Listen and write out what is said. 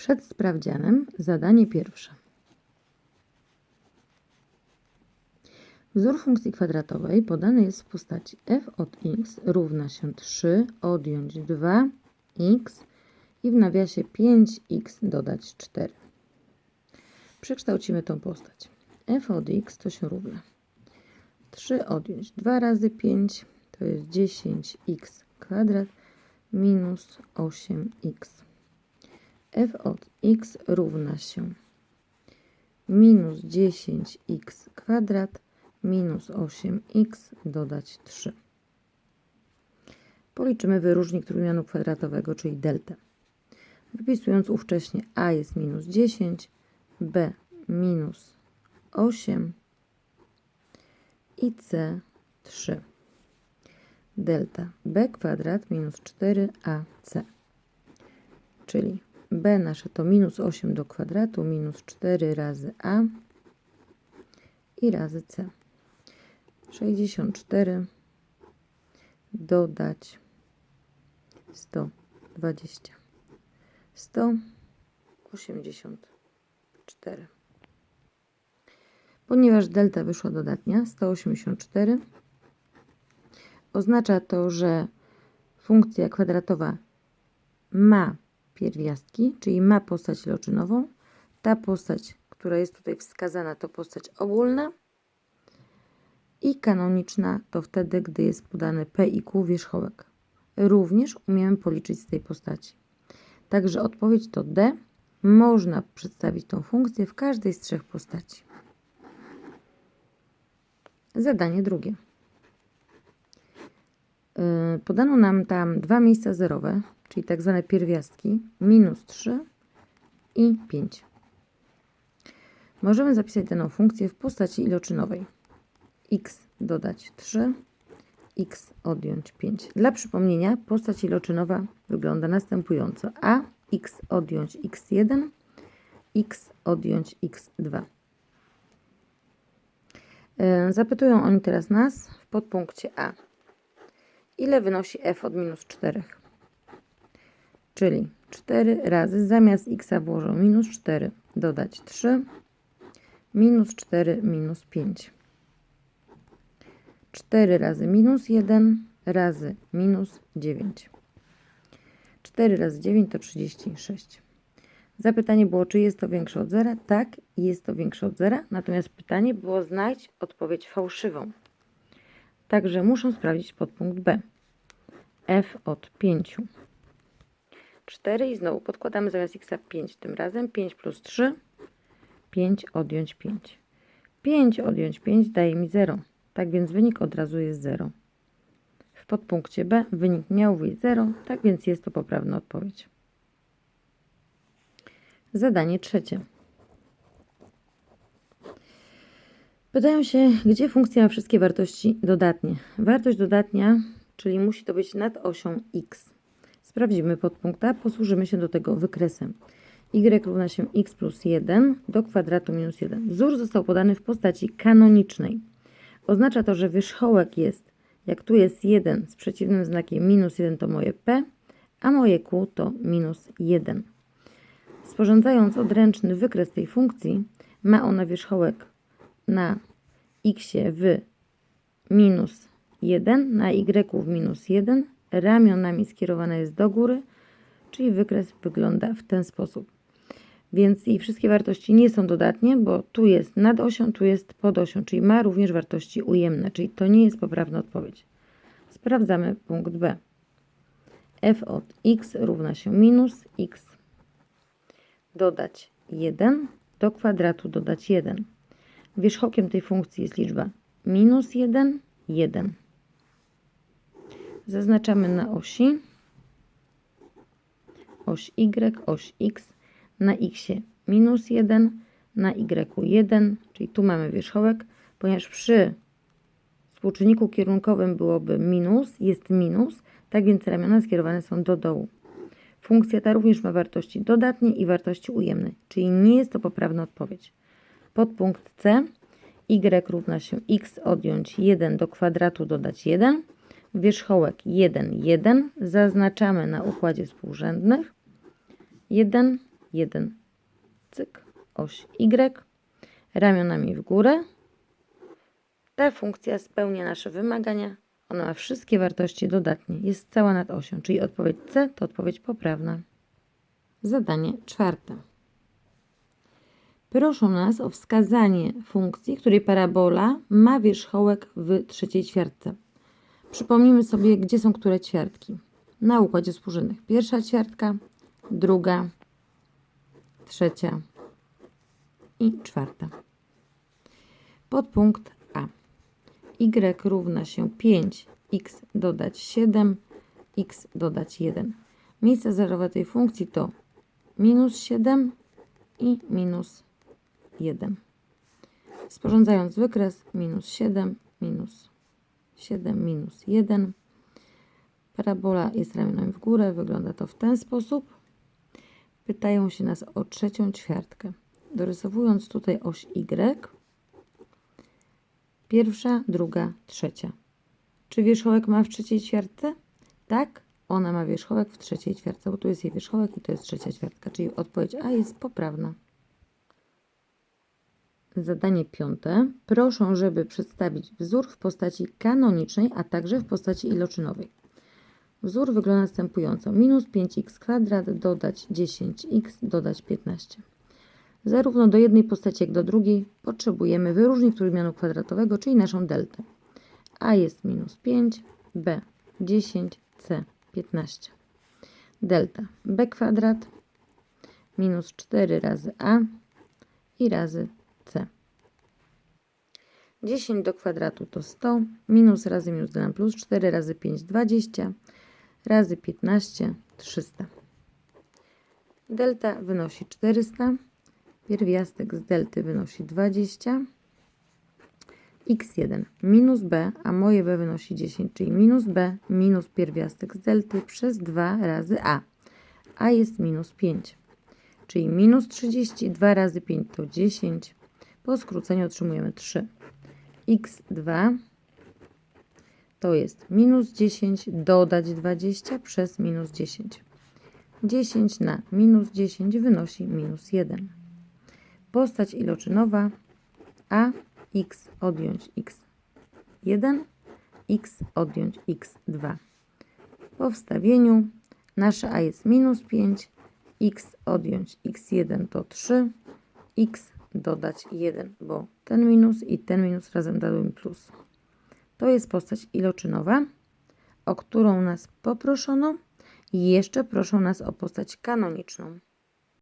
Przed sprawdzianem zadanie pierwsze. Wzór funkcji kwadratowej podany jest w postaci f od x równa się 3 odjąć 2x i w nawiasie 5x dodać 4. Przekształcimy tą postać. f od x to się równa 3 odjąć 2 razy 5 to jest 10x kwadrat minus 8x. F od x równa się minus 10x kwadrat minus 8x dodać 3. Policzymy wyróżnik trójmianu kwadratowego, czyli deltę. Wypisując ówcześnie a jest minus 10, b minus 8 i c 3. Delta b kwadrat minus 4ac. Czyli b nasze to minus 8 do kwadratu minus 4 razy a i razy c. 64 dodać 120 184 ponieważ delta wyszła dodatnia 184 oznacza to, że funkcja kwadratowa ma pierwiastki, czyli ma postać iloczynową. Ta postać, która jest tutaj wskazana, to postać ogólna i kanoniczna to wtedy, gdy jest podany p i q wierzchołek. Również umiemy policzyć z tej postaci. Także odpowiedź to D. Można przedstawić tą funkcję w każdej z trzech postaci. Zadanie drugie. Yy, podano nam tam dwa miejsca zerowe, czyli tak zwane pierwiastki, minus 3 i 5. Możemy zapisać daną funkcję w postaci iloczynowej x dodać 3, x odjąć 5. Dla przypomnienia postać iloczynowa wygląda następująco. a x odjąć x1, x odjąć x2. E, zapytują oni teraz nas w podpunkcie a. Ile wynosi f od minus 4? Czyli 4 razy zamiast x włożą minus 4 dodać 3 minus 4 minus 5. 4 razy minus 1 razy minus 9. 4 razy 9 to 36. Zapytanie było, czy jest to większe od zera? Tak, jest to większe od zera. Natomiast pytanie było, znajdź odpowiedź fałszywą. Także muszę sprawdzić podpunkt B. f od 5. 4 i znowu podkładamy zamiast x 5 tym razem. 5 plus 3. 5 odjąć 5. 5 odjąć 5 daje mi 0. Tak więc wynik od razu jest 0. W podpunkcie B wynik miał wyjść 0, tak więc jest to poprawna odpowiedź. Zadanie trzecie. Pytają się, gdzie funkcja ma wszystkie wartości dodatnie. Wartość dodatnia, czyli musi to być nad osią x. Sprawdzimy podpunkt A, posłużymy się do tego wykresem. y równa się x plus 1 do kwadratu minus 1. Wzór został podany w postaci kanonicznej. Oznacza to, że wierzchołek jest, jak tu jest 1 z przeciwnym znakiem minus 1 to moje p, a moje q to minus 1. Sporządzając odręczny wykres tej funkcji, ma ona wierzchołek na x w minus 1, na y w minus 1, ramionami skierowane jest do góry, czyli wykres wygląda w ten sposób. Więc jej wszystkie wartości nie są dodatnie, bo tu jest nad osią, tu jest pod osią, czyli ma również wartości ujemne, czyli to nie jest poprawna odpowiedź. Sprawdzamy punkt B. f od x równa się minus x dodać 1 do kwadratu dodać 1. Wierzchołkiem tej funkcji jest liczba minus 1, 1. Zaznaczamy na osi oś y, oś x na x minus 1, na y 1, czyli tu mamy wierzchołek, ponieważ przy współczynniku kierunkowym byłoby minus, jest minus, tak więc ramiona skierowane są do dołu. Funkcja ta również ma wartości dodatnie i wartości ujemne, czyli nie jest to poprawna odpowiedź. Podpunkt C y równa się x odjąć 1 do kwadratu dodać 1. Wierzchołek 1, 1 zaznaczamy na układzie współrzędnych. 1, 1. Cyk, oś Y, ramionami w górę. Ta funkcja spełnia nasze wymagania. Ona ma wszystkie wartości dodatnie. Jest cała nad osią, czyli odpowiedź C to odpowiedź poprawna. Zadanie czwarte. Proszą nas o wskazanie funkcji, której parabola ma wierzchołek w trzeciej ćwiartce. Przypomnijmy sobie, gdzie są które ćwiartki. Na układzie współrzędnych. Pierwsza ćwiartka, druga, trzecia i czwarta. Podpunkt A. y równa się 5, x dodać 7, x dodać 1. Miejsce zerowe tej funkcji to minus 7 i minus 1. Sporządzając wykres minus 7, minus 7, minus 1. Parabola jest ramionami w górę, wygląda to w ten sposób. Pytają się nas o trzecią ćwiartkę. Dorysowując tutaj oś Y, pierwsza, druga, trzecia. Czy wierzchołek ma w trzeciej ćwiartce? Tak, ona ma wierzchołek w trzeciej ćwiartce, bo tu jest jej wierzchołek i to jest trzecia ćwiartka, czyli odpowiedź A jest poprawna. Zadanie piąte. Proszę, żeby przedstawić wzór w postaci kanonicznej, a także w postaci iloczynowej. Wzór wygląda następująco. Minus 5x kwadrat dodać 10x dodać 15. Zarówno do jednej postaci, jak do drugiej potrzebujemy wyróżnić trójmianu kwadratowego, czyli naszą deltę. A jest minus 5, B 10, C 15. Delta B kwadrat minus 4 razy A i razy. 10 do kwadratu to 100, minus razy minus dodam plus 4 razy 5 20, razy 15 300. Delta wynosi 400, pierwiastek z delty wynosi 20, x1 minus b, a moje b wynosi 10, czyli minus b minus pierwiastek z delty przez 2 razy a, a jest minus 5, czyli minus 30, 2 razy 5 to 10, po skróceniu otrzymujemy 3. x2 to jest minus 10 dodać 20 przez minus 10. 10 na minus 10 wynosi minus 1. Postać iloczynowa a x odjąć x1, x odjąć x2. Po wstawieniu nasze a jest minus 5, x odjąć x1 to 3, x dodać 1, bo ten minus i ten minus razem dały mi plus. To jest postać iloczynowa, o którą nas poproszono i jeszcze proszą nas o postać kanoniczną.